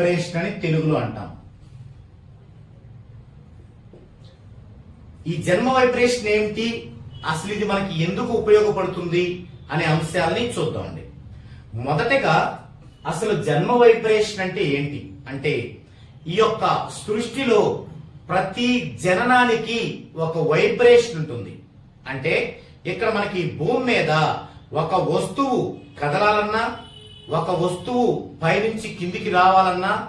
Operation అని తెలుగులో అంటాం. ఈ జన్మ వైబ్రేషన్ ఏమిటి? అసలు ఇది మనకి ఎందుకు ఉపయోగపడుతుంది అనే అంశాలని చూద్దామండి మొదటగా అసలు జన్మ వైబ్రేషన్ అంటే ఏంటి? అంటే ఈ యొక్క సృష్టిలో ప్రతి జననానికి ఒక వైబ్రేషన్ ఉంటుంది. అంటే ఇక్కడ మనకి భూమి మీద ఒక వస్తువు కదలాలన్నా ఒక వస్తువు పైనుంచి కిందికి రావాలన్నా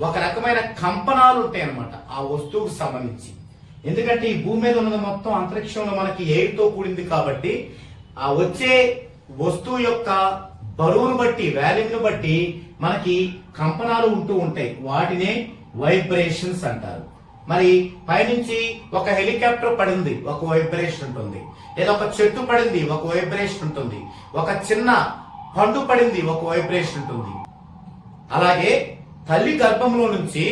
ఒక రకమైన కంపనాలు ఉంటాయి అన్నమాట ఆ వస్తువుకు సంబంధించి. ఎందుకంటే ఈ భూమి మీద ఉన్నది మొత్తం అంతరిక్షంలో మనకి ఎయిర్తో కూడింది కాబట్టి ఆ వచ్చే వస్తువు యొక్క బరువును బట్టి వాల్యూను బట్టి మనకి కంపనాలు ఉంటూ ఉంటాయి. వాటినే వైబ్రేషన్స్ అంటారు. మరి పైనుంచి ఒక హెలికాప్టర్ పడింది ఒక వైబ్రేషన్ ఉంటుంది. లేదా ఒక చెట్టు పడింది ఒక వైబ్రేషన్ ఉంటుంది. ఒక చిన్న పండు పడింది ఒక వైబ్రేషన్ ఉంటుంది. అలాగే తల్లి గర్భంలో నుంచి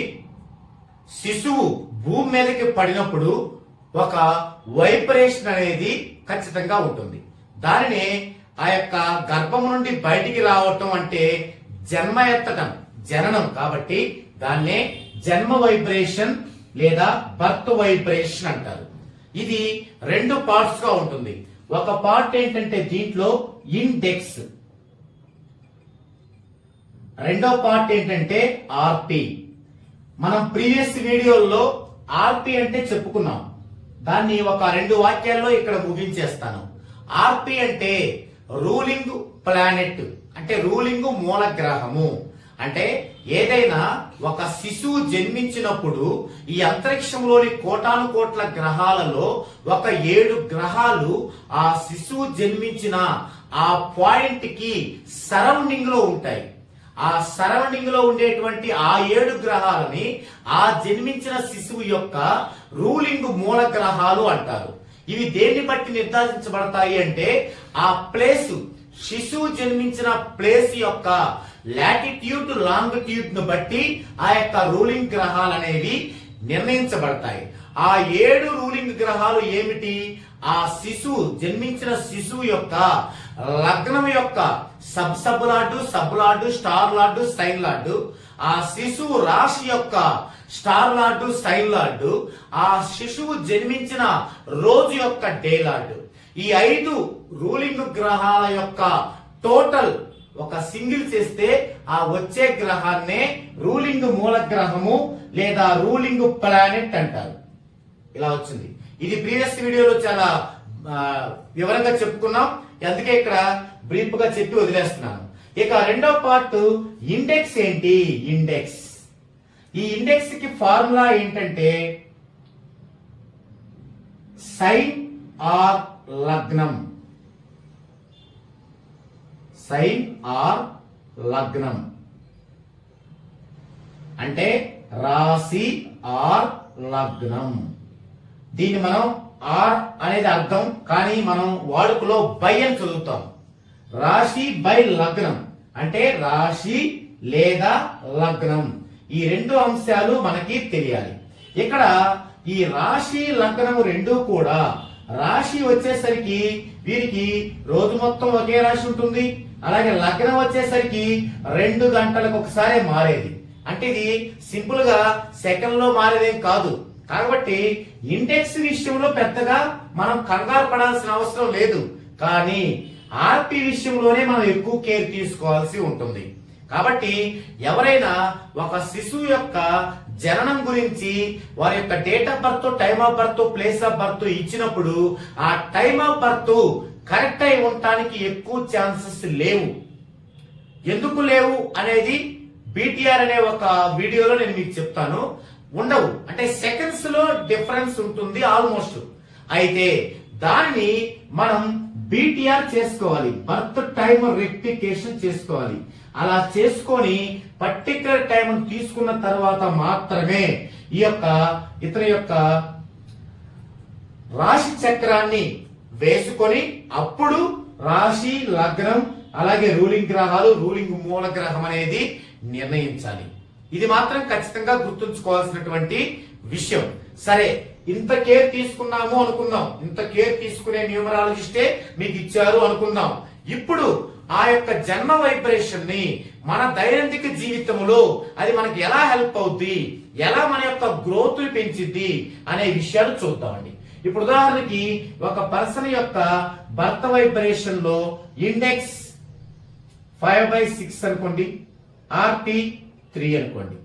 శిశువు భూమి మీదకి పడినప్పుడు ఒక వైబ్రేషన్ అనేది ఖచ్చితంగా ఉంటుంది. దానిని ఆ యొక్క గర్భం నుండి బయటికి రావటం అంటే జన్మ ఎత్తటం జననం కాబట్టి దాన్నే జన్మ వైబ్రేషన్ లేదా బర్త్ వైబ్రేషన్ అంటారు. ఇది రెండు పార్ట్స్గా ఉంటుంది. ఒక పార్ట్ ఏంటంటే దీంట్లో ఇండెక్స్ రెండో పార్ట్ ఏంటంటే ఆర్పి. మనం ప్రీవియస్ వీడియోల్లో ఆర్పి అంటే చెప్పుకున్నాం. దాన్ని ఒక రెండు వాక్యాల్లో ఇక్కడ ముగించేస్తాను. ఆర్పి అంటే రూలింగ్ ప్లానెట్ అంటే రూలింగ్ మూల గ్రహము అంటే ఏదైనా ఒక శిశువు జన్మించినప్పుడు ఈ అంతరిక్షంలోని కోటాను కోట్ల గ్రహాలలో ఒక ఏడు గ్రహాలు ఆ శిశువు జన్మించిన ఆ పాయింట్కి సరౌండింగ్లో ఉంటాయి. ఆ సరౌండింగ్లో ఉండేటువంటి ఆ ఏడు గ్రహాలని ఆ జన్మించిన శిశువు యొక్క రూలింగ్ మూల గ్రహాలు అంటారు. ఇవి దేన్ని బట్టి నిర్ధారించబడతాయి అంటే ఆ ప్లేస్ శిశువు జన్మించిన ప్లేస్ యొక్క లాటిట్యూడ్ లాంగిట్యూడ్ను బట్టి ఆ యొక్క రూలింగ్ గ్రహాలు అనేవి నిర్ణయించబడతాయి. ఆ ఏడు రూలింగ్ గ్రహాలు ఏమిటి? ఆ శిశువు జన్మించిన శిశువు యొక్క లగ్నం యొక్క sub sub lord sub lord star lord sign lord. ఆ శిశువు రాశి యొక్క స్టార్ లాడ్డు సైన్ లార్డు ఆ శిశువు జన్మించిన రోజు యొక్క డే లార్డు ఈ ఐదు రూలింగ్ గ్రహాల యొక్క టోటల్ ఒక సింగిల్ చేస్తే ఆ వచ్చే గ్రహాన్నే రూలింగ్ మూల గ్రహము లేదా రూలింగ్ ప్లానెట్ అంటారు. ఇలా వచ్చింది. ఇది ప్రీవియస్ వీడియోలో చాలా వివరంగా చెప్పుకున్నాం. అందుకే ఇక్కడ బ్రీఫ్గా చెప్పి వదిలేస్తున్నాను. ఇక రెండో పార్ట్ ఇండెక్స్ ఏంటి? ఇండెక్స్ ఈ ఇండెక్స్కి ఫార్ములా ఏంటంటే సైన్ ఆర్ లగ్నం. సైన్ ఆర్ లగ్నం. అంటే రాశి ఆర్ లగ్నం. దీన్ని మనం ఆర్ అనేది అర్థం కానీ మనం వాడుకలో బై అని చదువుతాం. రాశి బై లగ్నం. అంటే రాశి లేదా లగ్నం. ఈ రెండు అంశాలు మనకి తెలియాలి. ఇక్కడ ఈ రాశి లగ్నం రెండు కూడా రాశి వచ్చేసరికి వీరికి రోజు మొత్తం ఒకే రాశి ఉంటుంది. అలాగే లగ్నం వచ్చేసరికి రెండు గంటలకు ఒకసారి మారేది. అంటే ఇది సింపుల్గా సెకండ్లో మారేదేం కాదు. కాబట్టి ఇండెక్స్ విషయంలో పెద్దగా మనం కంగారు పడాల్సిన అవసరం లేదు. కానీ ఆర్పి విషయంలోనే మనం ఎక్కువ కేర్ తీసుకోవాల్సి ఉంటుంది. కాబట్టి ఎవరైనా ఒక శిశువు యొక్క జననం గురించి వారి యొక్క date of birth time of birth place of birth ఇచ్చినప్పుడు ఆ టైమ్ ఆఫ్ బర్త్ కరెక్ట్ అయి ఉండటానికి ఎక్కువ ఛాన్సెస్ లేవు. ఎందుకు లేవు అనేది బీటీఆర్ అనే ఒక వీడియోలో నేను మీకు చెప్తాను. ఉండవు. అంటే సెకండ్స్లో డిఫరెన్స్ ఉంటుంది ఆల్మోస్ట్ అయితే దాన్ని మనం బీటీఆర్ చేసుకోవాలి. బర్త్ టైం రెక్టిఫికేషన్ చేసుకోవాలి. అలా చేసుకొని పర్టికులర్ టైం తీసుకున్న తర్వాత మాత్రమే ఈ యొక్క ఇతని యొక్క రాశి చక్రాన్ని వేసుకొని అప్పుడు రాశి లగ్నం అలాగే రూలింగ్ గ్రహాలు రూలింగ్ మూల గ్రహం అనేది నిర్ణయించాలి. ఇది మాత్రం ఖచ్చితంగా గుర్తుంచుకోవాల్సినటువంటి విషయం. సరే ఇంత కేర్ తీసుకున్నాము అనుకుందాం ఇంత కేర్ తీసుకునే న్యూమరాలజిస్టే మీకు ఇచ్చారు అనుకుందాం ఇప్పుడు ఆ యొక్క జన్మ వైబ్రేషన్ని మన దైనందిక జీవితంలో అది మనకి ఎలా హెల్ప్ అవుద్ది? ఎలా మన యొక్క గ్రోత్ పెంచిద్ది అనే విషయాలు చూద్దామండి. ఇప్పుడు ఉదాహరణకి ఒక పర్సన్ యొక్క బర్త్ వైబ్రేషన్లో ఇండెక్స్ ఫైవ్ బై సిక్స్ అనుకోండి. ఆర్టీ త్రీ అనుకోండి.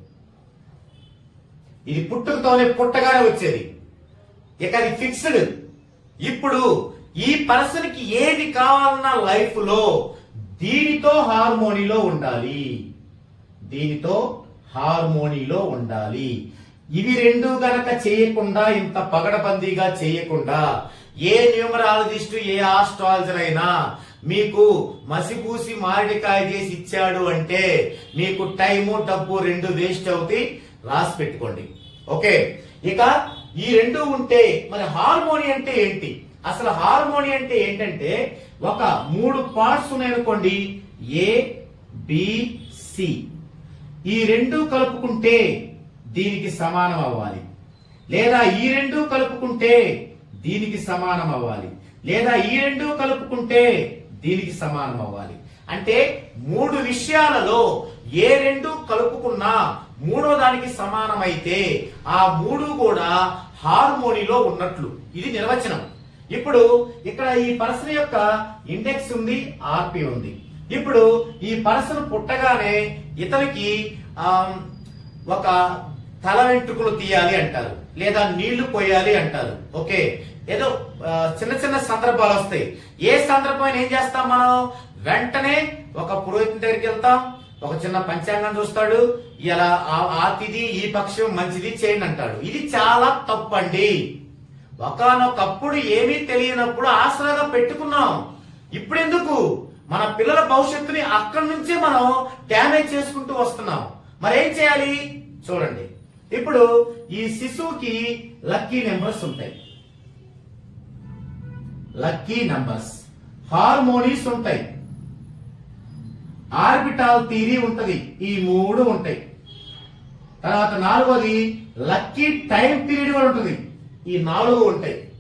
ఇది పుట్టుకతోనే పుట్టగానే వచ్చేది. ఇక అది ఫిక్స్డ్ ఇప్పుడు ఈ పర్సన్కి ఏది కావాలన్నా లైఫ్లో దీనితో హార్మోనీలో ఉండాలి. దీనితో హార్మోనీలో ఉండాలి. ఇవి రెండు గనక చేయకుండా ఇంత పగడబందీగా చేయకుండా ఏ న్యూమరాలజిస్టు ఏ ఆస్ట్రాలజర్ అయినా మీకు మసిపూసి మామిడికాయ చేసి ఇచ్చాడు అంటే మీకు టైము డబ్బు రెండు వేస్ట్ అవుతాయి. రాసి పెట్టుకోండి. ఓకే? ఇక ఈ రెండు ఉంటే మరి హార్మోని అంటే ఏంటి? అసలు హార్మోని అంటే ఏంటంటే ఒక మూడు పార్ట్స్ ఉన్నాయనుకోండి. ఏ బిసి ఈ రెండు కలుపుకుంటే దీనికి సమానం అవ్వాలి. లేదా ఈ రెండు కలుపుకుంటే దీనికి సమానం అవ్వాలి. లేదా ఈ రెండు కలుపుకుంటే దీనికి సమానం అవ్వాలి. అంటే మూడు విషయాలలో ఏ రెండు కలుపుకున్నా మూడో దానికి సమానమైతే ఆ మూడు కూడా హార్మోనీలో ఉన్నట్లు. ఇది నిర్వచనం. ఇప్పుడు ఇక్కడ ఈ పర్సన్ యొక్క ఇండెక్స్ ఉంది ఆర్పి ఉంది. ఇప్పుడు ఈ పర్సన్ పుట్టగానే ఇతనికి ఒక తల వెంట్రుకలు తీయాలి అంటారు. లేదా నీళ్ళు పోయాలి అంటారు. ఓకే? ఏదో చిన్న చిన్న సందర్భాలు వస్తాయి. ఏ సందర్భం ఏం చేస్తాం మనం? వెంటనే ఒక పురోహితుని దగ్గరికి వెళ్తాం. ఒక చిన్న పంచాంగం చూస్తాడు. ఇలా ఆ- తిది ఈ పక్షం మంచిది చేయండి అంటాడు. ఇది చాలా తప్పండి. ఒకనొకప్పుడు ఏమీ తెలియనప్పుడు ఆసరాగా పెట్టుకున్నాం. ఇప్పుడు ఎందుకు మన పిల్లల భవిష్యత్తుని అక్కడి నుంచే మనం డ్యామేజ్ చేసుకుంటూ వస్తున్నాం. మరి ఏం చేయాలి? చూడండి. ఇప్పుడు ఈ శిశువుకి లక్కీ నెంబర్స్ ఉంటాయి. Lucky numbers. హార్మోనీస్ ఉంటాయి. ఆర్బిటాల్ థీరీ ఉంటది. ఈ మూడు ఉంటాయి. తర్వాత నాలుగోది లక్కీ టైం పీరియడ్ కూడా ఉంటుంది. ఈ నాలుగు ఉంటాయి.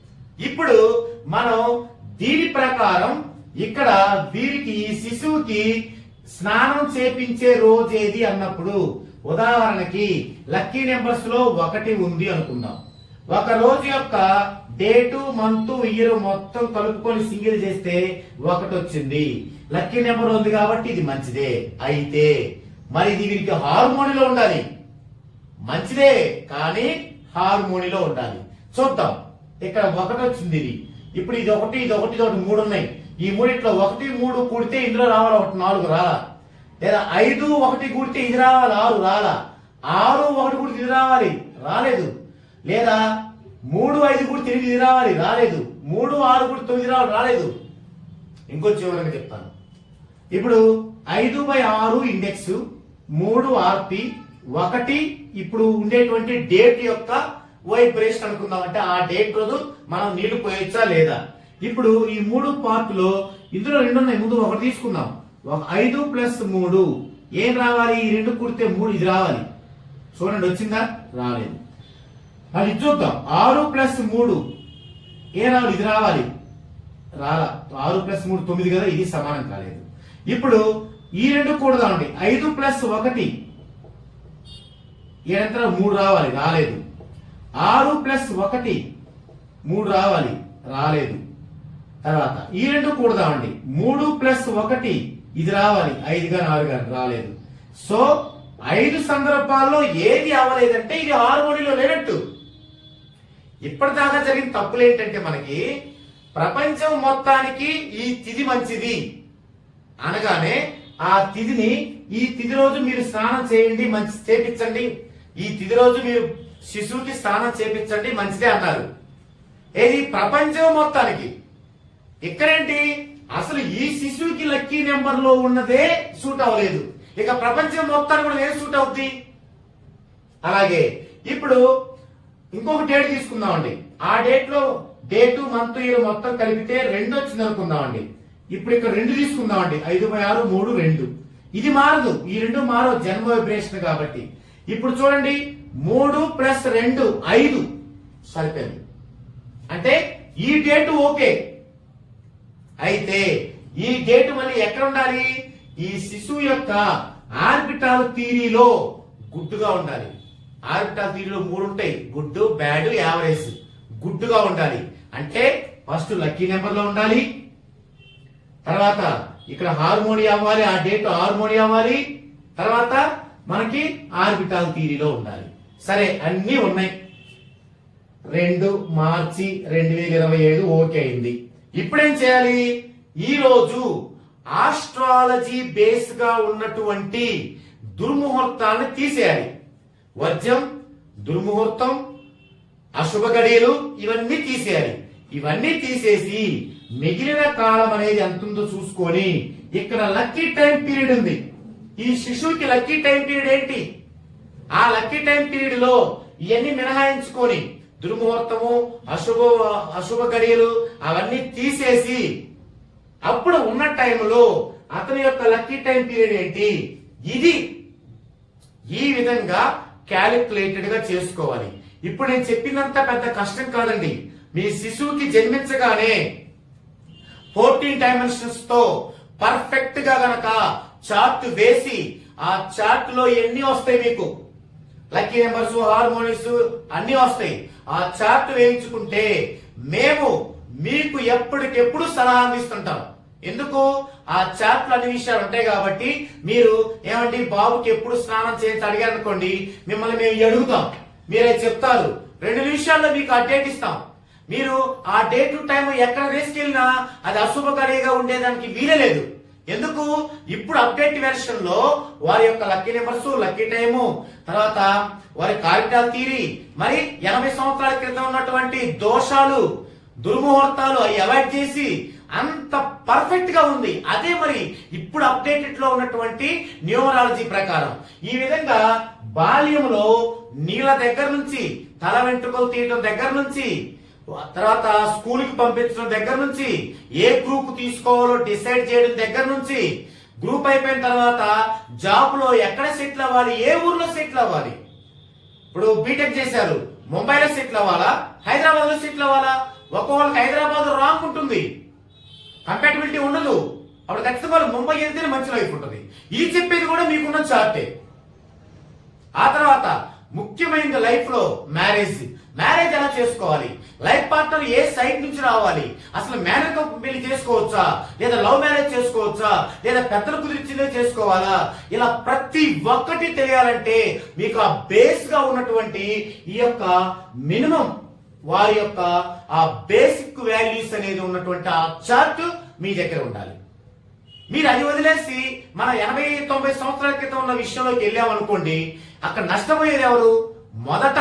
ఇప్పుడు మనం దీని ప్రకారం ఇక్కడ వీరికి ఈ శిశువుకి స్నానం చేపించే రోజు ఏది అన్నప్పుడు ఉదాహరణకి లక్కీ నెంబర్స్లో ఒకటి ఉంది అనుకుందాం. ఒక రోజు యొక్క డేటు మంత్ ఇయర్ మొత్తం కలుపుకొని సింగిల్ చేస్తే ఒకటి వచ్చింది లక్కీ నెంబర్ ఉంది కాబట్టి ఇది మంచిదే. అయితే మరి ఇది వీరికి హార్మోనిలో ఉండాలి. మంచిదే కానీ హార్మోనిలో ఉండాలి. చూద్దాం. ఇక్కడ ఒకటి వచ్చింది ఇది. ఇప్పుడు ఇది ఒకటి ఇది ఒకటి ఇది ఒకటి మూడు ఉన్నాయి. ఈ మూడిట్లో ఒకటి మూడు కూడితే ఇందులో రావాలి? ఒకటి నాలుగు రాలా? లేదా ఐదు ఒకటి కూడితే ఇది రావాలి? ఆరు రాలా? ఆరు ఒకటి కూడితే ఇది రావాలి? రాలేదు. లేదా మూడు ఐదు కూడా తిరిగి ఇది రావాలి రాలేదు. మూడు ఆరు కూడా తొమ్మిది రావాలి రాలేదు. ఇంకో చివరగా చెప్తాను. ఇప్పుడు ఐదు బై ఆరు ఇండెక్స్ మూడు ఆర్పి ఒకటి ఇప్పుడు ఉండేటువంటి డేట్ యొక్క వైబ్రేషన్ అనుకుందాం. అంటే ఆ డేట్ రోజు మనం నీళ్ళు పోయొచ్చా లేదా? ఇప్పుడు ఈ మూడు పార్ట్లో ఇందులో రెండు ఉన్నాయి. ముందు ఒకటి తీసుకుందాం. ఒక ఐదు ప్లస్ మూడు. ఏం రావాలి? ఈ రెండు కుడితే మూడు ఇది రావాలి. చూడండి వచ్చిందా? రాలేదు. మరి చూద్దాం. ఆరు ప్లస్ మూడు. ఏ రావాలి ఇది రావాలి. రాలా ఆరు ప్లస్ మూడు తొమ్మిది కదా ఇది సమానం కాలేదు. ఇప్పుడు ఈ రెండు కూడదామండి. ఐదు ప్లస్ ఒకటి. ఏడంతా మూడు రావాలి. రాలేదు. ఆరు ప్లస్ ఒకటి. మూడు రావాలి. రాలేదు. తర్వాత ఈ రెండు కూడదామండి. మూడు ప్లస్ ఒకటి. ఇది రావాలి. ఐదుగా నాలుగుగా రాలేదు. సో ఐదు సందర్భాల్లో ఏది అవ్వలేదంటే ఇది హార్మోనీలో లేనట్టు. ఇప్పటిదాకా జరిగిన తప్పులు ఏంటంటే మనకి ప్రపంచం మొత్తానికి ఈ తిథి మంచిది. అనగానే ఆ తిథిని ఈ తిథి రోజు మీరు స్నానం చేయండి మంచి చేపించండి. ఈ తిథి రోజు మీరు శిశువుకి స్నానం చేపించండి మంచిదే అన్నారు. ఏది ప్రపంచం మొత్తానికి. ఇక్కడేంటి? అసలు ఈ శిశువుకి లక్కీ నెంబర్లో ఉన్నదే సూట్ అవ్వలేదు. ఇక ప్రపంచం మొత్తానికి కూడా ఏం సూట్ అవుద్ది? అలాగే ఇప్పుడు ఇంకొక డేట్ తీసుకుందామండి. ఆ డేట్లో డేటు మంత్ ఇయర్ మొత్తం కలిపితే రెండు వచ్చింది అనుకుందామండి. ఇప్పుడు ఇక్కడ రెండు తీసుకుందామండి. ఐదు బై ఆరు మూడు రెండు. ఇది మారదు. ఈ రెండు మారో జన్మ వైబ్రేషన్ కాబట్టి. ఇప్పుడు చూడండి. మూడు ప్లస్ రెండు ఐదు. సరిపోయింది. అంటే ఈ డేట్ ఓకే. అయితే ఈ డేట్ మళ్ళీ ఎక్కడ ఉండాలి? ఈ శిశువు యొక్క ఆర్బిటాల్ థీరీలో గుడ్డుగా ఉండాలి. ఆర్బిటాల్ థీరీలో మూడు ఉంటాయి గుడ్ బ్యాడ్ యావరేజ్. గుడ్డుగా ఉండాలి. అంటే ఫస్ట్ లక్కీ నెంబర్లో ఉండాలి. తర్వాత ఇక్కడ హార్మోని అవ్వాలి ఆ డేట్ హార్మోని అవ్వాలి. తర్వాత మనకి ఆర్బిటాల్ థియరీలో ఉండాలి. సరే అన్నీ ఉన్నాయి. రెండు మార్చి రెండు వేల ఇరవై ఏడు ఓకే అయింది. ఇప్పుడేం చేయాలి? ఈ రోజు ఆస్ట్రాలజీ బేస్గా ఉన్నటువంటి దుర్ముహూర్తాన్ని తీసేయాలి. వర్జం దుర్ముహూర్తం అశుభ గడియలు ఇవన్నీ తీసేయాలి. ఇవన్నీ తీసేసి మిగిలిన కాలం అనేది ఎంత ఉందో చూసుకొని ఇక్కడ లక్కీ టైం పీరియడ్ ఉంది. ఈ శిశువుకి లక్కీ టైం పీరియడ్ ఏంటి? ఆ లక్కీ టైం పీరియడ్లో ఇవన్నీ మినహాయించుకొని దుర్ముహూర్తము అశుభ అశుభ గడియలు అవన్నీ తీసేసి అప్పుడు ఉన్న టైంలో అతని యొక్క లక్కీ టైం పీరియడ్ ఏంటి? ఇది. ఈ విధంగా క్యాలిక్యులేటెడ్గా చేసుకోవాలి. ఇప్పుడు నేను చెప్పినంత పెద్ద కష్టం కాదండి. మీ శిశువుకి జన్మించగానే ఫోర్టీన్ డైమెన్షన్స్తో పర్ఫెక్ట్గా గనక చార్ట్ వేసి ఆ చార్ట్లో ఎన్ని వస్తాయి మీకు? లక్కీ నెంబర్స్ హార్మోనిస్ అన్ని వస్తాయి. ఆ చార్ట్ వేయించుకుంటే మేము మీకు ఎప్పటికెప్పుడు సలహా అందిస్తుంటాం. ఎందుకు? ఆ చార్ట్ అన్ని విషయాలు ఉంటాయి కాబట్టి మీరు ఏమండి బాబుకి ఎప్పుడు స్నానం చేయించి అడిగారు అనుకోండి మిమ్మల్ని మేము అడుగుతాం. మీరే చెప్తారు. రెండు నిమిషాల్లో మీకు ఆ డేట్ ఇస్తాం. మీరు ఆ డే టు టైం ఎక్కడ తీసుకెళ్ళినా అది అశుభకారిగా ఉండేదానికి వీలే లేదు. ఎందుకు? ఇప్పుడు అప్డేట్ వెర్షన్లో వారి యొక్క లక్కీ నెంబర్స్ లక్కీ టైము తర్వాత వారి కాగితాలు తీరి మరి ఎనభై సంవత్సరాల క్రితం ఉన్నటువంటి దోషాలు దుర్ముహూర్తాలు అవి అవాయిడ్ చేసి అంత పర్ఫెక్ట్గా ఉంది. అదే మరి ఇప్పుడు అప్డేటెడ్లో ఉన్నటువంటి న్యూమరాలజీ ప్రకారం. ఈ విధంగా బాల్యంలో నీళ్ళ దగ్గర నుంచి తల వెంట్రుకలు తీయటం దగ్గర నుంచి తర్వాత స్కూల్కి పంపించడం దగ్గర నుంచి ఏ గ్రూప్ తీసుకోవాలో డిసైడ్ చేయడం దగ్గర నుంచి గ్రూప్ అయిపోయిన తర్వాత జాబ్లో ఎక్కడ సెటిల్ అవ్వాలి? ఏ ఊర్లో సెటిల్ అవ్వాలి? ఇప్పుడు బీటెక్ చేశారు. ముంబైలో సెటిల్ అవ్వాలా? హైదరాబాద్లో సెటిల్ అవ్వాలా? ఒక్కొక్కరికి హైదరాబాద్ రాంగ్ ఉంటుంది. కంపాటబిలిటీ ఉండదు. అప్పుడు ఖచ్చితంగా వాళ్ళు ముంబై వెళ్తేనే మంచి లైఫ్ ఉంటుంది. ఈ చెప్పేది కూడా మీకున్న చార్టే ఆ తర్వాత ముఖ్యమైన లైఫ్లో మ్యారేజ్ మ్యారేజ్ ఎలా చేసుకోవాలి? లైఫ్ పార్ట్నర్ ఏ సైడ్ నుంచి రావాలి? అసలు మ్యారేజ్ పెళ్ళి చేసుకోవచ్చా? లేదా లవ్ మ్యారేజ్ చేసుకోవచ్చా? లేదా పెద్దలు కుదిరించిందే చేసుకోవాలా? ఇలా ప్రతి ఒక్కటి తెలియాలంటే మీకు ఆ బేస్గా ఉన్నటువంటి ఈ యొక్క మినిమం వారి యొక్క ఆ బేసిక్ వాల్యూస్ అనేది ఉన్నటువంటి ఆ చార్ట్ మీ దగ్గర ఉండాలి. మీరు అది వదిలేసి మన ఎనభై తొంభై సంవత్సరాల క్రితం ఉన్న విషయంలోకి వెళ్ళామనుకోండి అక్కడ నష్టపోయేది ఎవరు? మొదట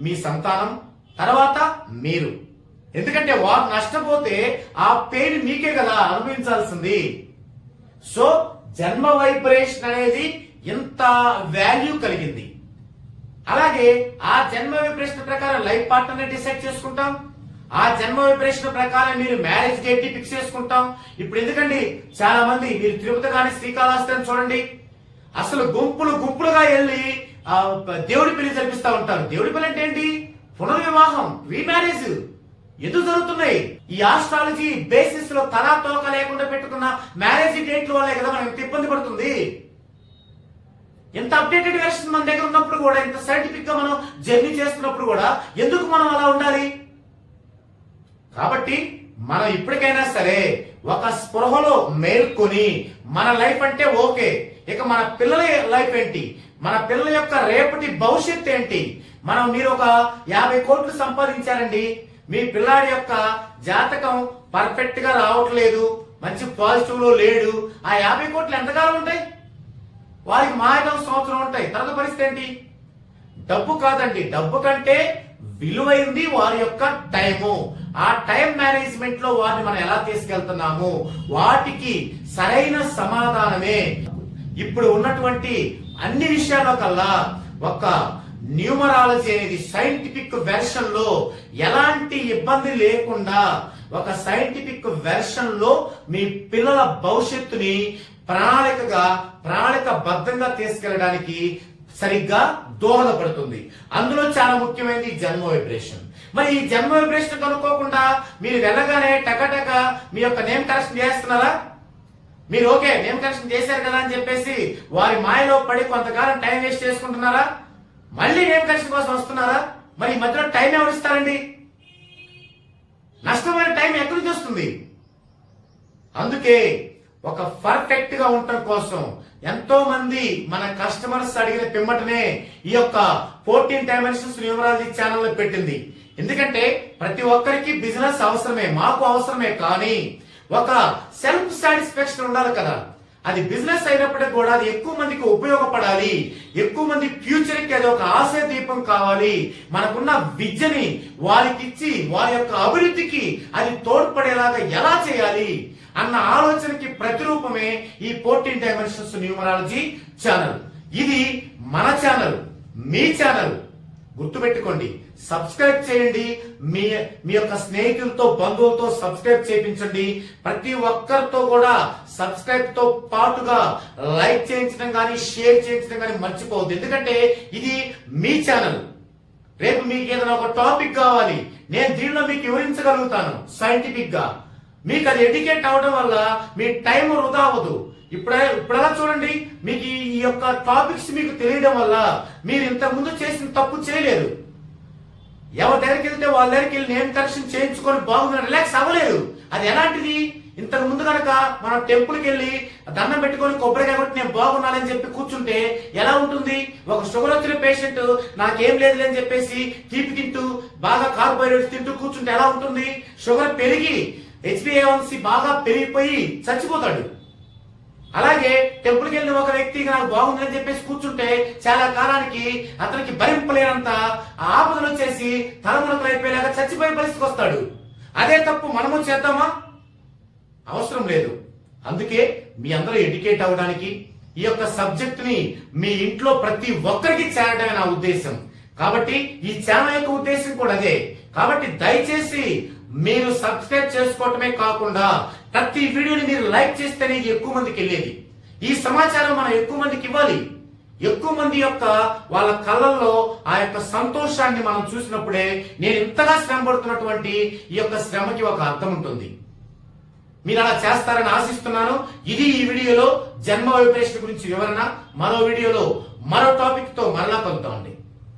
మీ సంతానం తర్వాత మీరు. ఎందుకంటే వారు నష్టపోతే ఆ పెయిన్ మీకే కదా అనుభవించాల్సింది. సో జన్మ వైబ్రేషన్ అనేది ఎంత వాల్యూ కలిగింది. అలాగే ఆ జన్మ వైబ్రేషన్ ప్రకారం లైఫ్ పార్ట్నర్ డిసైడ్ చేసుకుంటాం. ఆ జన్మ వైబ్రేషన్ ప్రకారం మీరు మ్యారేజ్ డేట్ ఫిక్స్ చేసుకుంటాం. ఇప్పుడు ఎందుకండి? చాలా మంది మీరు తిరుపతి కానీ శ్రీకాళహస్తిని చూడండి. అసలు గుంపులు గుంపులుగా వెళ్ళి దేవుడి పెళ్ళి జరిపిస్తా ఉంటారు. దేవుడి పెళ్ళి అంటే ఏంటి? పునర్వివాహం రీమ్యారేజ్ ఎందుకు జరుగుతున్నాయి? ఈ ఆస్ట్రాలజీ బేసిస్లో తలా తోక లేకుండా పెట్టుకున్న మ్యారేజ్ డేట్ల వల్లే కదా మనం ఇబ్బంది పడుతుంది. ఎంత అప్డేటెడ్ వెర్షన్ మన దగ్గర ఉన్నప్పుడు కూడా ఇంత సైంటిఫిక్గా మనం జర్నీ చేస్తున్నప్పుడు కూడా ఎందుకు మనం అలా ఉండాలి? కాబట్టి మనం ఇప్పటికైనా సరే ఒక స్పృహలో మేల్కొని మన లైఫ్ అంటే ఓకే. ఇక మన పిల్లల లైఫ్ ఏంటి? మన పిల్లల యొక్క రేపటి భవిష్యత్ ఏంటి? మనం మీరు ఒక యాభై కోట్లు సంపాదించారండి. మీ పిల్లాడి యొక్క జాతకం పర్ఫెక్ట్గా రావట్లేదు. మంచి పాజిటివ్లో లేడు. ఆ యాభై కోట్లు ఎంతకాలం ఉంటాయి? వారికి మాయటం సంవత్సరం ఉంటాయి. తర్వాత పరిస్థితి ఏంటి? డబ్బు కాదండి. డబ్బు కంటే విలువైంది వారి యొక్క టైము. ఆ టైం మేనేజ్మెంట్లో వారిని మనం ఎలా తీసుకెళ్తున్నాము? వాటికి సరైన సమాధానమే. ఇప్పుడు ఉన్నటువంటి అన్ని విషయాల్లో కల్లా ఒక న్యూమరాలజీ అనేది సైంటిఫిక్ వెర్షన్లో ఎలాంటి ఇబ్బంది లేకుండా ఒక సైంటిఫిక్ వెర్షన్లో మీ పిల్లల భవిష్యత్తుని ప్రణాళికగా ప్రణాళిక బద్ధంగా తీసుకెళ్ళడానికి సరిగ్గా దోహదపడుతుంది. అందులో చాలా ముఖ్యమైనది జన్మ వైబ్రేషన్. మరి ఈ జన్మ వైబ్రేషన్ కనుక్కోకుండా మీరు వెళ్ళగానే టకటక మీ యొక్క నేమ్ కరెక్షన్ చేస్తున్నారా? మీరు ఓకే నేమ్ కరెక్షన్ చేశారు కదా అని చెప్పేసి వారి మాయలో పడి కొంతకాలం టైం వేస్ట్ చేసుకుంటున్నారా? మళ్ళీ నేమ్ కరెక్షన్ కోసం వస్తున్నారా? మరి ఈ మధ్యలో టైం ఎవరు ఇస్తారండి? నష్టమైన టైం ఎక్కడి నుంచి వస్తుంది? అందుకే ఒక పర్ఫెక్ట్గా ఉండటం కోసం ఎంతో మంది మన కస్టమర్స్ అడిగిన పిమ్మటనే ఈ యొక్క ఫోర్టీన్ డైమెన్షన్స్ న్యూమరాలజీ ఛానల్ పెట్టింది. ఎందుకంటే ప్రతి ఒక్కరికి బిజినెస్ అవసరమే మాకు అవసరమే కానీ ఒక సెల్ఫ్ సాటిస్ఫాక్షన్ ఉండాలి కదా. అది బిజినెస్ అయినప్పటికీ కూడా అది ఎక్కువ మందికి ఉపయోగపడాలి. ఎక్కువ మంది ఫ్యూచర్కి అది ఒక ఆశయ దీపం కావాలి. మనకున్న విద్యని వారికి ఇచ్చి వారి యొక్క అభివృద్ధికి అది తోడ్పడేలాగా ఎలా చేయాలి అన్న ఆలోచనకి ప్రతిరూపమే ఈ ఫోర్టీన్ డైమెన్షన్స్ న్యూమరాలజీ ఛానల్ ఇది మన ఛానల్ మీ ఛానల్ గుర్తుపెట్టుకోండి. సబ్స్క్రైబ్ చేయండి. మీ మీ యొక్క స్నేహితులతో బంధువులతో సబ్స్క్రైబ్ చేయించండి. ప్రతి ఒక్కరితో కూడా సబ్స్క్రైబ్తో పాటుగా లైక్ చేయించడం కానీ షేర్ చేయించడం కానీ మర్చిపోవద్దు. ఎందుకంటే ఇది మీ ఛానల్. రేపు మీకు ఏదైనా ఒక టాపిక్ కావాలి నేను దీనిలో మీకు వివరించగలుగుతాను సైంటిఫిక్గా మీకు అది ఎడ్యుకేట్ అవడం వల్ల మీ టైం వృధా అవ్వదు. ఇప్పుడే ఇప్పుడలా చూడండి. మీకు ఈ యొక్క టాపిక్స్ మీకు తెలియడం వల్ల మీరు ఇంతకు ముందు చేసిన తప్పు చేయలేదు. ఎవరి దగ్గరికి వెళ్తే వాళ్ళ దగ్గరికి వెళ్ళి నేమ్ కరెక్షన్ చేయించుకొని బాగుందని రిలాక్స్ అవ్వలేదు. అది ఎలాంటిది? ఇంతకు ముందు కనుక మనం టెంపుల్కి వెళ్ళి దండం పెట్టుకొని కొబ్బరికాయ కొట్టి నేను బాగున్నానని చెప్పి కూర్చుంటే ఎలా ఉంటుంది? ఒక షుగర్ వచ్చిన పేషెంట్ నాకేం లేదు అని చెప్పేసి తీపి తింటూ బాగా కార్బోహైడ్రేట్స్ తింటూ కూర్చుంటే ఎలా ఉంటుంది? షుగర్ పెరిగి హెచ్బిఏవన్సీ బాగా పెరిగిపోయి చచ్చిపోతాడు. అలాగే టెంపుల్కి వెళ్ళిన ఒక వ్యక్తి నాకు బాగుందని చెప్పేసి కూర్చుంటే చాలా కాలానికి అతనికి భరింపలేనంత ఆపదలు వచ్చేసి తలమునకలు అయిపోయేలాగా చచ్చిపోయే పరిస్థితికి వస్తాడు. అదే తప్పు మనము చేద్దామా? అవసరం లేదు. అందుకే మీ అందరూ ఎడ్యుకేట్ అవ్వడానికి ఈ యొక్క సబ్జెక్ట్ని మీ ఇంట్లో ప్రతి ఒక్కరికి చేరడమే నా ఉద్దేశం. కాబట్టి ఈ ఛానల్ యొక్క ఉద్దేశం కూడా అదే. కాబట్టి దయచేసి మీరు సబ్స్క్రైబ్ చేసుకోవటమే కాకుండా ప్రతి వీడియోని మీరు లైక్ చేస్తేనే ఎక్కువ మందికి వెళ్ళేది. ఈ సమాచారం మనం ఎక్కువ మందికి ఇవ్వాలి. ఎక్కువ మంది యొక్క వాళ్ళ కళ్ళల్లో ఆ యొక్క సంతోషాన్ని మనం చూసినప్పుడే నేను ఇంతగా శ్రమ పడుతున్నటువంటి ఈ యొక్క శ్రమకి ఒక అర్థం ఉంటుంది. మీరు అలా చేస్తారని ఆశిస్తున్నాను. ఇది ఈ వీడియోలో జన్మ వైబ్రేషన్ గురించి వివరణ. మరో వీడియోలో మరో టాపిక్తో మరలా కలుద్దామండి.